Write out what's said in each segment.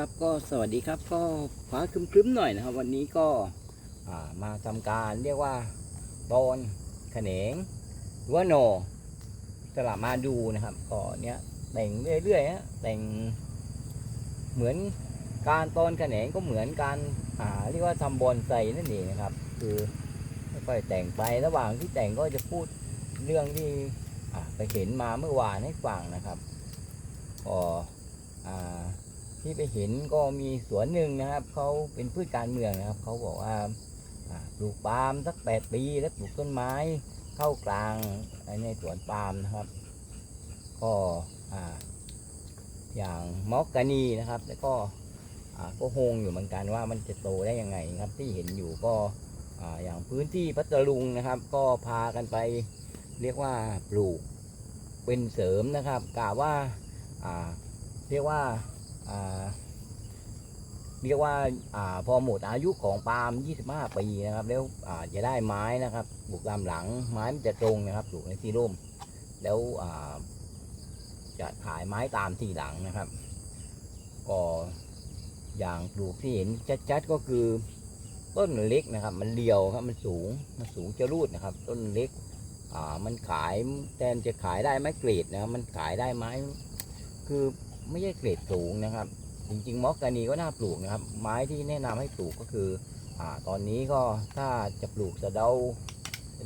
ครับก็สวัสดีครับก็ฟ้าครึ้มๆหน่อยนะครับ วันนี้ก็ามาทำการเรียกว่าตอนแขนงหรือว่าโหนสลับมาดูนะครับก็เนี้ยแต่งเรื่อยๆฮะแต่งเหมือนการตอนแขนงก็เหมือนการอ่าเรียกว่าทำบอนไซนั่นเองนะครับ คือค่อยแต่งไประหว่างที่แต่งก็จะพูดเรื่องที่ไปเห็นมาเมื่อวานให้ฟังนะครับก็อ่า ที่ไปเห็นก็มีสวนหนึ่งนะครับเขาเป็นพืชการเมืองนะครับเขาบอกว่าปลูกปาล์มสักแปดปีแล้วปลูกต้นไม้เข้ากลางในสวนปาล์มนะครับ ก็ออย่างมอกกานีนะครับ แล้วก็ก็โฮงอยู่เหมือนกันว่ามันจะโตได้ยังไงครับ ที่เห็นอยู่ก็ออย่างพื้นที่พัทลุงนะครับ ก็พากันไปเรียกว่าปลูกเป็นเสริมนะครับกะว่าอ่าเรียกว่า เรียกว่าอพอหมดอายุของปาล์ม 25 ปีนะครับ แล้วจะได้ไม้นะครับปลูกตามหลังไม้มันจะตรงนะครับปลูกในที่ร่ม แล้วจะขายไม้ตามที่หลังนะครับ ก็อย่างปลูกที่เห็นชัดๆก็คือต้นเล็กนะครับ มันเรียวครับมันสูงมันสูงจะรูดนะครับ ต้นเล็กอ่ามันขายแทนจะขายได้ไม้เกรดนะครับมันขายได้ไม้คือ ไม่ใช่เกรดสูงนะครับ จริงๆมอกกานีก็น่าปลูกนะครับ ไม้ที่แนะนำให้ปลูกก็คืออ่าตอนนี้ก็ถ้าจะปลูกสะเดา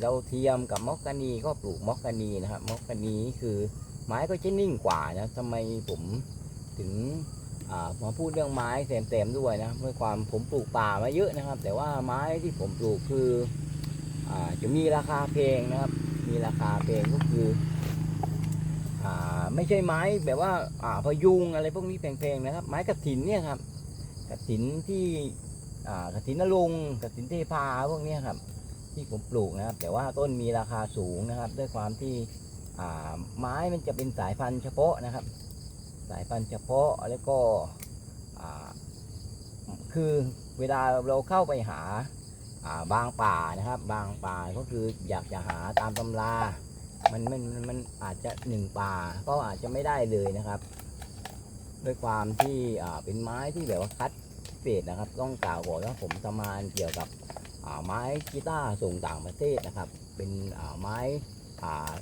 เดาเทียมกับมอกกานีก็ปลูกมอกกานีนะครับมอกกานีคือไม้ก็จะนิ่งกว่านะทำไมผมถึงมาพูดเรื่องไม้แซมๆด้วยนะเมื่อความผมปลูกป่ามาเยอะนะครับ แต่ว่าไม้ที่ผมปลูกคืออจะมีราคาแพงนะครับ มีราคาแพงก็คือ ไม่ใช่ไม้แบบว่าอ่าพยุงอะไรพวกนี้แพงๆนะครับ ไม้กระถินเนี่ยครับกระถินที่กระถินนรงกระถินเทพาพวกนี้ครับ ที่ผมปลูกนะครับ แต่ว่าต้นมีราคาสูงนะครับ ด้วยความที่ไม้มันจะเป็นสายพันธุ์เฉพาะนะครับ สายพันธุ์เฉพาะแล้วก็คือเวลาเราเข้าไปหาาบางป่านะครับ บางป่าก็คืออยากจะหาตามตำรา มันมันมันอาจจะหนึ่งป่าก็อาจจะไม่ได้เลยนะครับ ด้วยความที่อ่าเป็นไม้ที่แบบว่าคัดเศษนะครับ ต้องกล่าวก่อนว่าผมทำงานเกี่ยวกับอ่าไม้กีตาร์ส่งต่างประเทศนะครับ เป็นอ่าไม้อ่า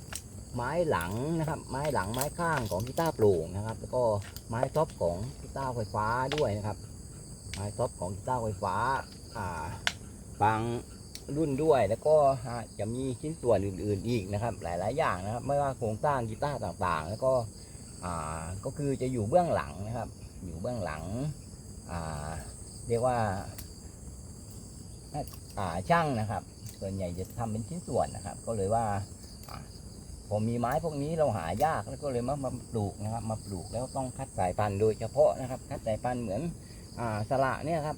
ไม้หลังนะครับ ไม้หลังไม้ข้างของกีตาร์โปร่งนะครับ แล้วก็ไม้ท็อปของกีตาร์ไฟฟ้าด้วยนะครับ ไม้ท็อปของกีตาร์ไฟฟ้าอ่าบาง รุ่นด้วย แล้วก็จะมีชิ้นส่วนอื่น ๆ อีกนะครับ หลาย ๆ อย่างนะครับ ไม่ว่าโครงสร้างกีตาร์ต่าง ๆ แล้วก็ก็คือจะอยู่เบื้องหลังนะครับ อยู่เบื้องหลังเรียกว่าาช่างนะครับ ส่วนใหญ่จะทำเป็นชิ้นส่วนนะครับ ก็เลยว่าอาพอมีไม้พวกนี้เราหายากแล้วก็เลยมามาปลูกนะครับ มาปลูกแล้วต้องคัดสายพันธุ์โดยเฉพาะนะครับ คัดสายพันธุ์เหมือนอสละเนี่ยครับ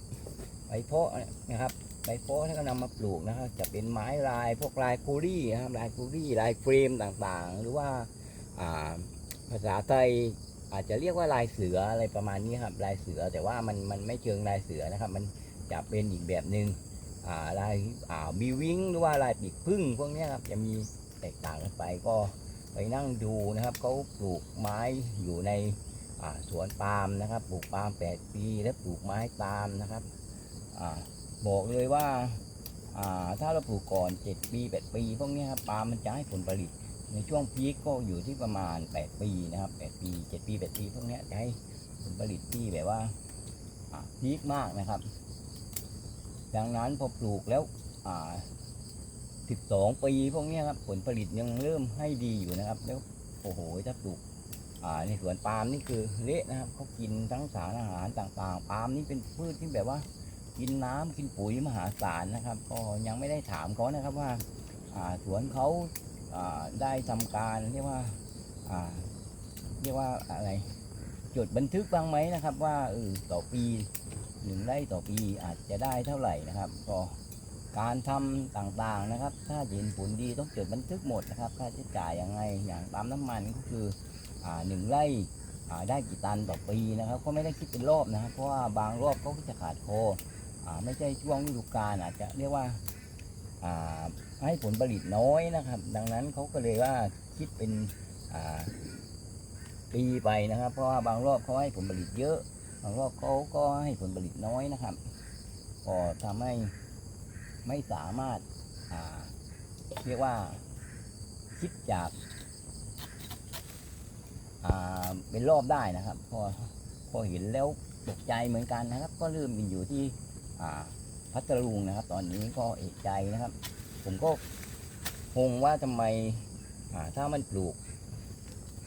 ใบเพาะนะครับ ใบโพสถ้าก็นำมาปลูกนะครับ จะเป็นไม้ลายพวกลายคูรี่นะครับลายคูรี่ลายเฟรมต่างๆ หรือว่าภาษาไทยอาจจะเรียกว่าลายเสืออะไรประมาณนี้ครับลายเสือแต่ว่ามันมันไม่เชิงลายเสือนะครับ มันจะเป็นอีกแบบหนึ่งอ่าลายอ่าบีวิงหรือว่าลายปีกพึ่งพวกนี้ครับจะมีแตกต่างกันไปก็ไปนั่งดูนะครับเขาปลูกไม้อยู่ในอ่าสวนปาล์มนะครับ ปลูกปาล์ม8ปี แล้วปลูกไม้ตาล์มนะครับอ่า บอกเลยว่าถ้าเราปลูกก่อน 7 ปี 8 ปี พวกนี้ครับปาล์มมันจะให้ผลผลิต ในช่วงพีคก็อยู่ที่ประมาณ 8 ปีนะครับ8ปี 7 ปี 8 ปี พวกนี้จะให้ผลผลิตที่แบบว่าพีคมากนะครับ ดังนั้นพอปลูกแล้ว12 ปีพวกนี้ครับผลผลิตยังเริ่มให้ดีอยู่นะครับ แล้วโอ้โหถ้าปลูกในสวนปาล์มนี่คือเละนะครับเขากินทั้งสารอาหารต่างๆ ปาล์มนี่เป็นพืชที่แบบว่า กินน้ำกินปุ๋ยมหาศาลนะครับ ก็ยังไม่ได้ถามเขานะครับว่าสวนเขาได้ทำการเรียกว่าเรียกว่าอะไรจดบันทึกบ้างไหมนะครับ ว่าเออต่อปีหนึ่งไร่ต่อปีอาจจะได้เท่าไหร่นะครับ ก็การทำต่างๆนะครับ ถ้าเห็นผลดีต้องจดบันทึกหมดนะครับค่าใช้จ่ายยังไงอย่างตามน้ำมันก็คืออหนึ่งไร่ได้กี่ตันต่อปีนะครับ ก็ไม่ได้คิดเป็นรอบนะครับ เพราะว่าบางรอบก็จะขาดโค ไม่ใช่ช่วงฤดูกาลอาจจะเรียกว่าอ่าให้ผลผลิตน้อยนะครับ ดังนั้นเขาก็เลยว่าคิดเป็นอ่าปีไปนะครับ เพราะว่าบางรอบเขาให้ผลผลิตเยอะ บางรอบเขาก็ให้ผลผลิตน้อยนะครับก็ทำให้ไม่สามารถอ่าเรียกว่าคิดจากอ่าเป็นรอบได้นะครับพอพอเห็นแล้วตกใจเหมือนกันนะครับ ก็เริ่มเป็นอยู่ที่ พัทลุงนะครับ ตอนนี้ก็เอกใจนะครับ ผมก็งงว่าทำไมถ้ามันปลูก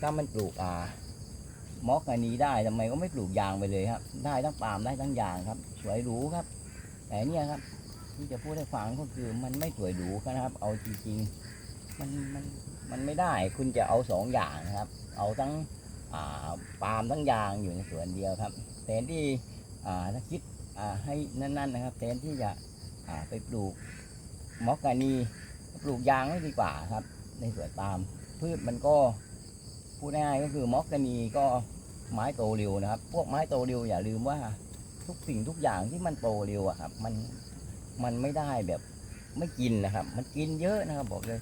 ถ้ามันปลูกอ่ามอกอันนี้ได้ทำไมก็ไม่ปลูกยางไปเลยครับ ได้ทั้งปาล์มได้ทั้งยางครับ สวยหรูครับ แต่เนี่ยครับที่จะพูดให้ฟังก็คือมันไม่สวยหรูนะครับ เอาจริงๆมันมันมันไม่ได้คุณจะเอาสองอย่างนะครับ เอาทั้งปาล์มทั้งยางอยู่ในสวนเดียวครับแทนที่ถ้าคิด ให้นั่นๆนะครับแทนที่จะไปปลูกมอกกานีปลูกยางไม่ดีกว่าครับ ในสวนปาล์มพืชมันก็พูดง่ายๆก็คือมอกกานีก็ไม้โตเร็วนะครับ พวกไม้โตเร็วอย่าลืมว่าทุกสิ่งทุกอย่างที่มันโตเร็วอะครับ มันมันไม่ได้แบบไม่กินนะครับ มันกินเยอะนะครับ บอกเลย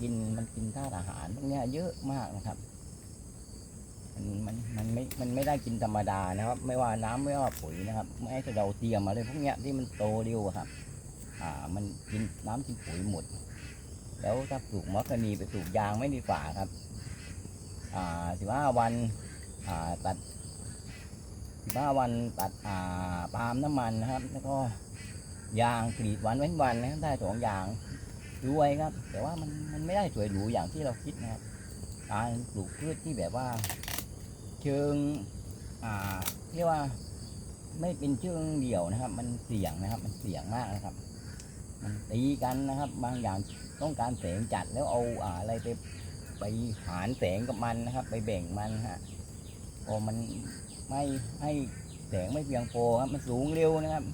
กินมันกินธาตุอาหารพวกนี้เยอะมากนะครับ มันมันมันไม่มันไม่ได้กินธรรมดานะครับ ไม่ว่าน้ำไม่ว่าปุ๋ยนะครับไม่ให้เราเตรียมอะไรพวกเนี้ยที่มันโตเร็วครับ อ่า มันกินน้ำกินปุ๋ยหมด แล้วถ้าปลูกมอคคานีไปปลูกยางไม่ดีกว่าครับ อ่าสิบห้าวันอ่าตัดบ้าวันตัดอ่าปาล์มน้ำมันนะครับ แล้วก็ยางกรีดวันเว้นวันนะครับได้สองอย่างรวยครับ แต่ว่ามันมันไม่ได้สวยหรูอย่างที่เราคิดนะครับการปลูกพืชที่แบบว่า เชิงอ่าเรียกว่าไม่เป็นเชิงเดี่ยวนะครับ มันเสี่ยงนะครับ มันเสี่ยงมากนะครับ มันตีกันนะครับ บางอย่างต้องการแสงจัดแล้วเอาอะไรไปไปหารแสงกับมันนะครับ ไปแบ่งมันฮะพอมันไม่ให้แสงไม่เพียงพอครับมันสูงเร็วนะครับ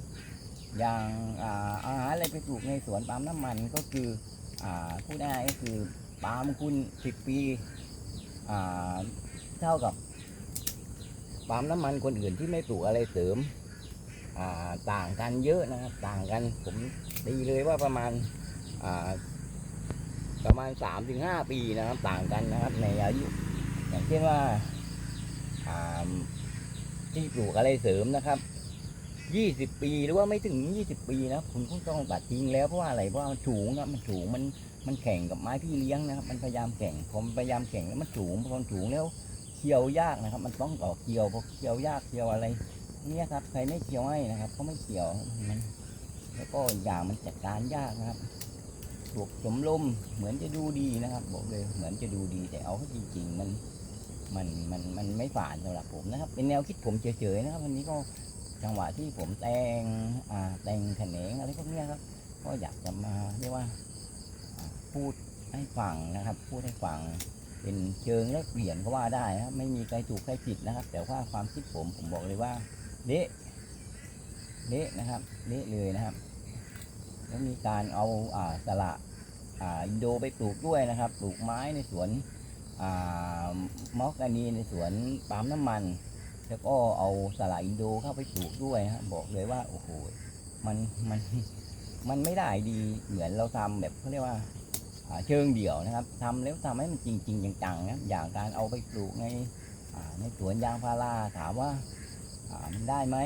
อย่างอาอาหารอะไรไปปลูกในสวนปาล์มน้ำมันก็คืออ่าพูดง่ายก็คือปาล์มคุณสิบปีอ่าเท่ากับ ปาล์มน้ำมันคนอื่นที่ไม่ปลูกอะไรเสริมต่างกันเยอะนะครับต่างกันผมตีเลยว่าประมาณประมาณสามถึงห้าปีนะครับต่างกันนะครับในอายุอย่างเช่นว่าาที่ปลูกอะไรเสริมนะครับยี่สิบปีหรือว่าไม่ถึงยี่สิบปีนะคุณก็ต้องตัดทิ้งแล้วเพราะว่าอะไรเพราะว่ามันสูงนะมันสูงมันมันแข่งกับไม้พี่เลี้ยงนะครับ มันพยายามแข่งผมพยายามแข่งแล้วมันสูงพอมันสูงแล้ว เคี่ยวยากนะครับ มันต้องต่อเคี่ยวพอเคี่ยวยากเคี่ยวอะไรเนี่ยครับใครไม่เคี่ยวให้นะครับเขาไม่เคี่ยวมันแล้วก็อย่างมันจัดการยากนะครับปลูกสมลมเหมือนจะดูดีนะครับ บอกเลยเหมือนจะดูดีแต่เอาจริง ๆ มันมันมันมันไม่ผ่านสำหรับผมนะครับ เป็นแนวคิดผมเฉยๆนะครับวันนี้ก็จังหวะที่ผมแต่งอ่าแต่งแขนงอะไรพวกเนี้ยครับ ก็อยากจะมาเรียกว่าพูดให้ฟังนะครับ พูดให้ฟัง เป็นเชิงแลกเปลี่ยนก็ว่าได้ครับไม่มีใครถูกใครผิดนะครับ แต่ว่าความคิดผมผมบอกเลยว่าเละเละนะครับเละเลยนะครับ แล้วมีการเอาอ่าสละอ่าอินโดไปปลูกด้วยนะครับ ปลูกไม้ในสวนอ่ามอกกานีในสวนปาล์มน้ำมัน แล้วก็เอาสลายอินโดเข้าไปปลูกด้วยฮะบบอกเลยว่าโอ้โหมันมันมันไม่ได้ดีเหมือนเราทำแบบเขาเรียกว่า เชิงเดี่ยวนะครับทำแล้วทำให้มันจริงจริง ๆ จังๆนะอย่างการเอาไปปลูกในในสวนยางพาราถามว่ามันได้ไหม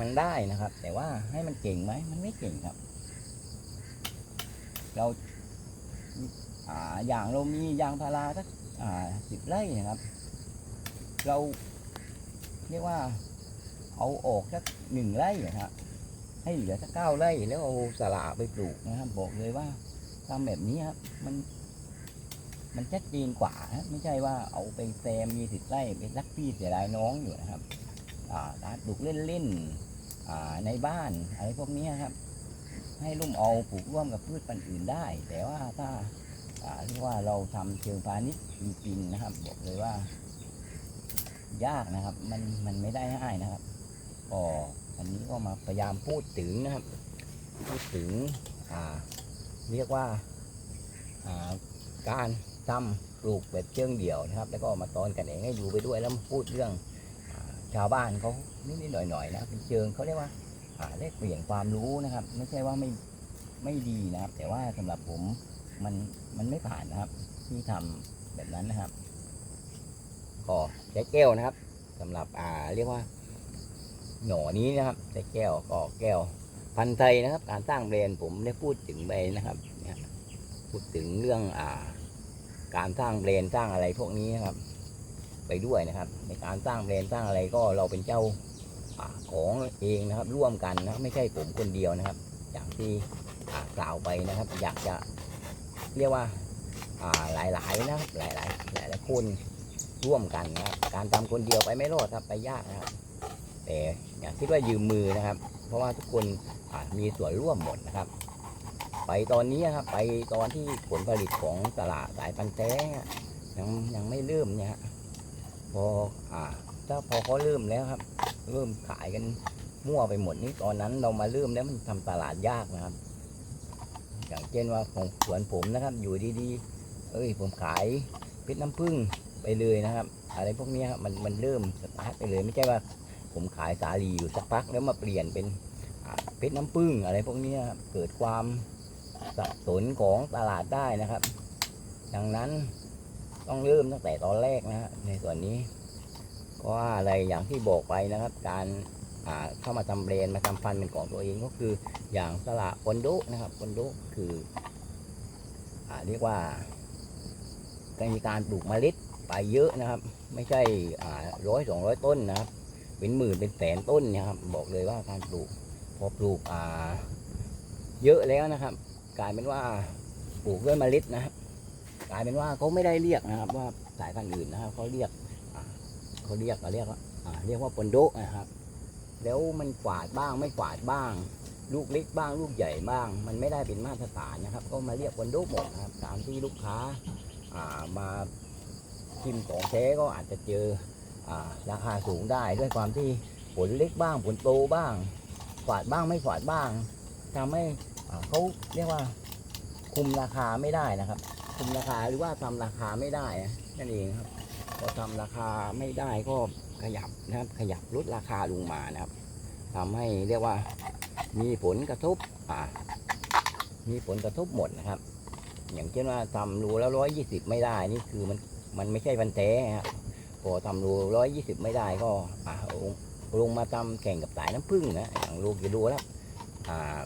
มันได้นะครับ แต่ว่าให้มันเก่งไหมมันไม่เก่งครับ เราอาอย่างเรามียางพาราสักสิบไร่นะครับ เราเรียกว่าเอาออกสักหนึ่งไร่นะครับ ให้เหลือสักเก้าไร่แล้วเอาสละไปปลูกนะครับ บอกเลยว่าทำแบบนี้ครับ มัน มันชัดเจนกว่าฮะไม่ใช่ว่าเอาไปแซมมีสิบไร่ไปรักพี่เสียดายน้องอยู่นะครับ อ่าการปลูกเล่นๆอาในบ้านอะไรพวกนี้ครับ ให้ลุ่มเอาปลูกร่วมกับพืชพันธุ์อื่นได้ แต่ว่าถ้าอาเรียกว่าเราทำเชิงพาณิชย์จริงๆนะครับ บอกเลยว่า ยากนะครับ มันมันไม่ได้ง่ายนะครับก็ อันนี้ก็มาพยายามพูดถึงนะครับ พูดถึงอ่าเรียกว่าอ่าการทำปลูกแบบเชิงเดี่ยวนะครับ แล้วก็มาตอนกันเองให้ดูไปด้วยแล้วมาพูดเรื่องชาวบ้านเขานิดๆหน่อยๆนะเป็นเชิงเขาเรียกว่าอ่าแลกเปลี่ยนความรู้นะครับ ไม่ใช่ว่าไม่ไม่ดีนะครับ แต่ว่าสำหรับผมมันมันไม่ผ่านนะครับ ที่ทำแบบนั้นนะครับก็ใช้แก้วนะครับสำหรับอ่าเรียกว่า หน่อนี้นะครับใส่แก้วกอแก้ว พันธุ์ไทยนะครับ การสร้างแบรนด์ผมได้พูดถึงไปนะครับพูดถึงเรื่องอ่า การสร้างแบรนด์สร้างอะไรพวกนี้นะครับ ไปด้วยนะครับ ในการสร้างแบรนด์สร้างอะไรก็เราเป็นเจ้าอของเองนะครับ ร่วมกันนะไม่ใช่ผมคนเดียวนะครับ อย่างที่กล่าวไปนะครับ อยากจะเรียกว่าอ่าหลายๆนะครับหลายๆหลายๆคนร่วมกันนะครับการทำคนเดียวไปไม่รอดครับไปยากนะครับ แต่อย่าคิดว่ายืมมือนะครับ เพราะว่าทุกคนมีส่วนร่วมหมดนะครับ ไปตอนนี้ครับ ไปตอนที่ผลผลิตของตลาดสายพันธุ์แท้ยังยังไม่เริ่มเนี่ยฮะพออ่าถ้าพอเขาเริ่มแล้วครับ เริ่มขายกันมั่วไปหมดนี่ตอนนั้นเรามาเริ่มแล้วมันทำตลาดยากนะครับ อย่างเช่นว่าของสวนผมนะครับ อยู่ดีๆ เอ้ยผมขายเพชรน้ำผึ้งไปเลยนะครับ อะไรพวกนี้ครับมันมันเริ่มสตาร์ทไปเลย ไม่ใช่ว่า ผมขายสาลีอยู่สักพักแล้วมาเปลี่ยนเป็นเพชรน้ำผึ้งอะไรพวกนี้ครับเกิดความสับสนของตลาดได้นะครับ ดังนั้นต้องเริ่มตั้งแต่ตอนแรกนะฮะในส่วนนี้เพราะว่าอะไรอย่างที่บอกไปนะครับ การเข้ามาทำแบรนมาทำฟันเป็นของตัวเองก็คืออย่างสละคอนโดนะครับคอนโดคืออเรียกว่าการมีการปลูกเมล็ดไปเยอะนะครับ ไม่ใช่ร้อยสองร้อยต้นนะครับ เป็นหมื่นเป็นแสนต้นนี่ยครับ บอกเลยว่าการปลูกพอปลูกอ่า เยอะแล้วนะครับ กลายเป็นว่าปลูกด้วยเมล็ดนะครับกลายเป็นว่าเขาไม่ได้เรียกนะครับ ว่าสายพันธุ์อื่นนะครับเขาเรียกเขาเรียกเขาเรียกว่าเรียกว่าปนโดะนะครับ แล้วมันฝาดบ้างไม่ฝาดบ้าง ลูกเล็กบ้างลูกใหญ่บ้าง มันไม่ได้เป็นมาตรฐานนะครับ ก็มาเรียกปนโดะหมดนะครับตามที่ลูกค้าอ่ามาชิมของแท้ก็อาจจะเจอ ราคาสูงได้ด้วยความที่ผลเล็กบ้างผลโตบ้าง ฝาดบ้างไม่ฝาดบ้างทำให้เขาเรียกว่าคุมราคาไม่ได้นะครับ คุมราคาหรือว่าทำราคาไม่ได้นั่นเองครับพอทำราคาไม่ได้ก็ขยับนะครับ ขยับลดราคาลงมานะครับทำให้เรียกว่ามีผลกระทบอ่ามีผลกระทบหมดนะครับ อย่างเช่นว่าทำรูแล้วร้อยยี่สิบไม่ได้นี่คือมันมันไม่ใช่พันแท้ครับ พอทำรูร้อยยี่สิบไม่ได้ก็อ่าลงมาทำแข่งกับสายน้ำผึ้งนะอย่างลูกกิโลแล้วอ่า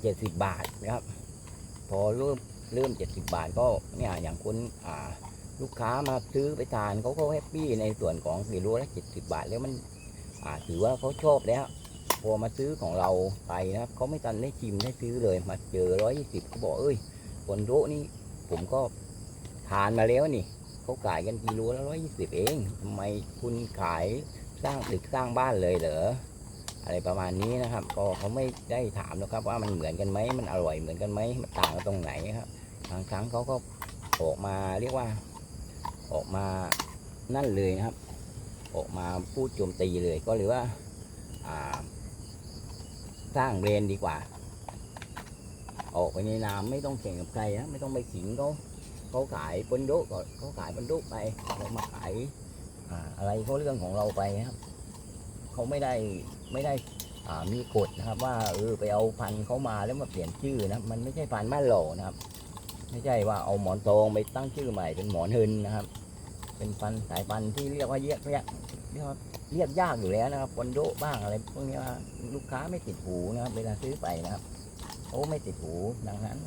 เจ็ดสิบบาทนะครับ พอเริ่มเริ่มเจ็ดสิบบาทก็เนี่ยอย่างคนอ่าลูกค้ามาซื้อไปทานเขาก็แฮปปี้ในส่วนของกิโลละเจ็ดสิบบาทแล้วมันอ่าถือว่าเขาชอบแล้วพอมาซื้อของเราไปนะครับเขาไม่ทันได้ชิมได้ซื้อเลยมาเจอร้อยยี่สิบเขาบอกเอ้ยคนโรนี่ผมก็ทานมาแล้วนี่ เขาขายกันกิโลละร้อยยี่สิบเองทำไมคุณขายสร้างตึกสร้างบ้านเลยเหรออะไรประมาณนี้นะครับ ก็เขาไม่ได้ถามนะครับ ว่ามันเหมือนกันไหมมันอร่อยเหมือนกันไหมมันต่างกันตรงไหนครับบางครั้งเขาก็ออกมาเรียกว่า ออกมานั่นเลยนะครับ ออกมาพูดโจมตีเลยก็เลยว่าาสร้างแบรนด์ดีกว่า ออกไปในนามไม่ต้องแข่งกับใครนะไม่ต้องไปขิงเขา เขาขายปนโดก็เขาขายปนโดไปเรามาขายอ่าอะไรเขาเรื่องของเราไปครับเขาไม่ได้ไม่ได้อ่ามีกฎนะครับ ว่าเออไปเอาพันธุ์เขามาแล้วมาเปลี่ยนชื่อนะมันไม่ใช่พันธุ์บ้านหล่อนะครับ ไม่ใช่ว่าเอาหมอนทองไปตั้งชื่อใหม่เป็นหมอนเฮินนะครับ เป็นพันธุ์สายพันธุ์ที่เรียกว่าเรียกเรียกเรียกว่าเรียกยากอยู่แล้วนะครับปนโดบ้างอะไรพวกนี้ว่าลูกค้าไม่ติดหูนะครับ เวลาซื้อไปนะครับเขาไม่ติดหูดังนั้น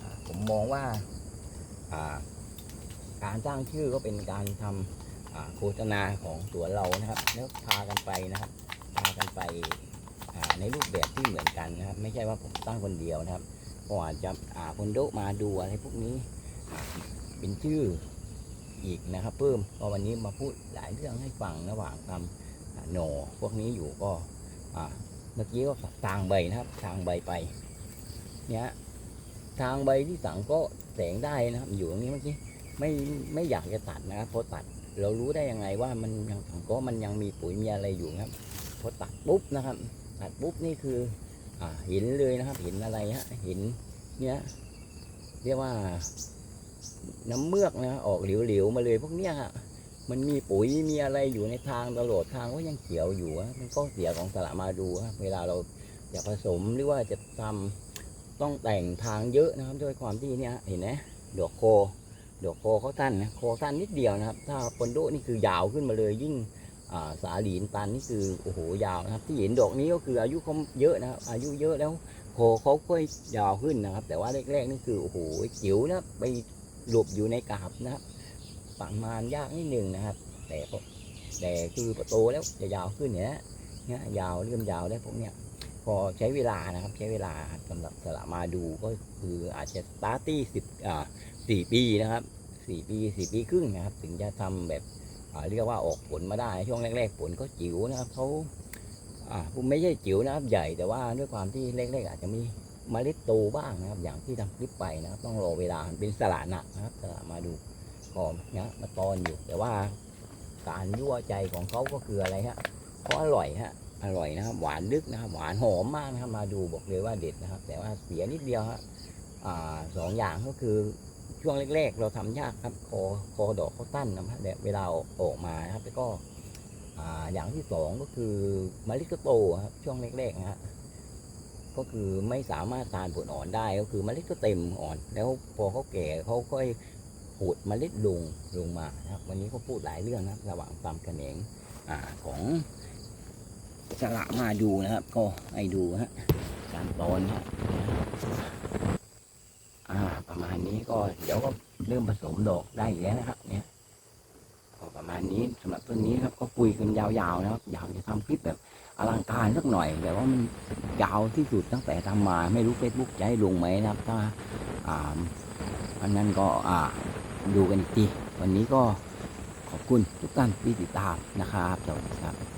อ่าผมมองว่าอ่า การสร้างชื่อก็เป็นการทำอ่าโฆษณาของสวนเรานะครับ แล้วพากันไปนะครับ พากันไปในรูปแบบที่เหมือนกันนะครับ ไม่ใช่ว่าผมตั้งคนเดียวนะครับก็อาจจะอาคนโดมาดูอะไรพวกนี้เป็นชื่ออีกนะครับ เพิ่มก็วันนี้มาพูดหลายเรื่องให้ฟังระหว่างทำอ่าโหนพวกนี้อยู่ก็เมื่อกี้ก็ทางใบนะครับ ทางใบไปเนี่ยทางใบที่สั่งก็ แสงได้นะครับอยู่ตรงนี้เมื่อกี้ไม่ไม่อยากจะตัดนะครับพอตัดเรารู้ได้ยังไงว่ามันยังสังก็มันยังมีปุ๋ยมีอะไรอยู่ครับพอตัดปุ๊บนะครับ ตัดปุ๊บนี่คืออ่าเห็นเลยนะครับเห็นอะไรฮะเห็นเนี่ยเรียกว่าน้ำเมือกนะออกเหลวๆมาเลยพวกเนี้ยฮะมันมีปุ๋ยมีอะไรอยู่ในทางตลอดทางก็ยังเขียวอยู่ฮะมันก็เสียของสละมาดูเวลาเราจะผสมหรือว่าจะทำ ต้องแต่งทางเยอะนะครับด้วยความที่เนี่ยเห็นไหมดอกโคดอกโคเขาสั้นนะโคสั้นนิดเดียวนะครับ ถ้าปนโดนี่คือยาวขึ้นมาเลยยิ่งอ่าสาลีนตันนี่คือโอ้โหยาวนะครับ ที่เห็นดอกนี้ก็คืออายุเขาเยอะนะครับ อายุเยอะแล้วโคเขาก็ยยาวขึ้นนะครับ แต่ว่าแรกๆนี่คือโอ้โหจิ๋วนะไปหลบอยู่ในกาบนะครับประมาณยากนิดหนึ่งนะครับ แต่แต่คือพอโตแล้วจะยาวขึ้นเนี่ยเนี่ยยาวเริ่มยาวแล้วพวกเนี้ย พอใช้เวลานะครับใช้เวลาสำหรับสละมาดูก็คืออาจจะสตาร์ตี้สิบอ่าสี่ปีนะครับสี่ปีสี่ปีครึ่งนะครับ ถึงจะทำแบบอ่าเรียกว่าออกผลมาได้ช่วงแรก ๆ ผลก็จิ๋วนะครับเขาอ่าผมไม่ใช่จิ๋วนะครับใหญ่แต่ว่าด้วยความที่แรกๆอาจจะมีเมล็ดโตบ้างนะครับ อย่างที่ทำคลิปไปนะครับ ต้องรอเวลาเป็นสละหนักนะครับสละมาดูก็นะมาตอนอยู่ แต่ว่าการยั่วใจของเขาก็คืออะไรฮะเขาอร่อยฮะ อร่อยนะครับ หวานลึกนะครับ หวานหอมมากนะครับ มาดูบอกเลยว่าเด็ดนะครับ แต่ว่าเสียนิดเดียวฮะอ่าสองอย่างก็คือช่วงแรก ๆ เราทำยากครับ คอคอดอกเขาตั้นนะครับแต่เวลาออกออกมานะครับ แล้วก็ออย่างที่สองก็คือมะลิก็โตครับ ช่วงแรกๆนะฮะก็คือไม่สามารถทานผลอ่อนได้ก็คือมะลิก็เต็มอ่อน แล้วพอเขาแก่เขาค่อยผุดเมล็ดลงลงมานะครับ วันนี้เขาพูดหลายเรื่องนะครับระหว่างตามกระเหนงอของ สละมาดูนะครับ ก็ให้ดูฮะการตอนฮะอ่า ประมาณนี้ก็เดี๋ยวก็เริ่มผสมดอกได้แล้วนะครับ เนี่ยก็ประมาณนี้สำหรับต้นนี้ครับ ก็คุยกันยาวๆนะครับ ยากจะทำคลิปแบบอลังการสักหน่อยแต่ว่ามันยาวที่สุดตั้งแต่ทำมา ไม่รู้เฟซบุ๊กจะให้ลงไหมนะครับ ถ้าอ่าอันนั้นก็อ่าดูกันอีกทีวันนี้ก็ขอบคุณทุกท่านที่ติดตามนะครับสวัสดีครับ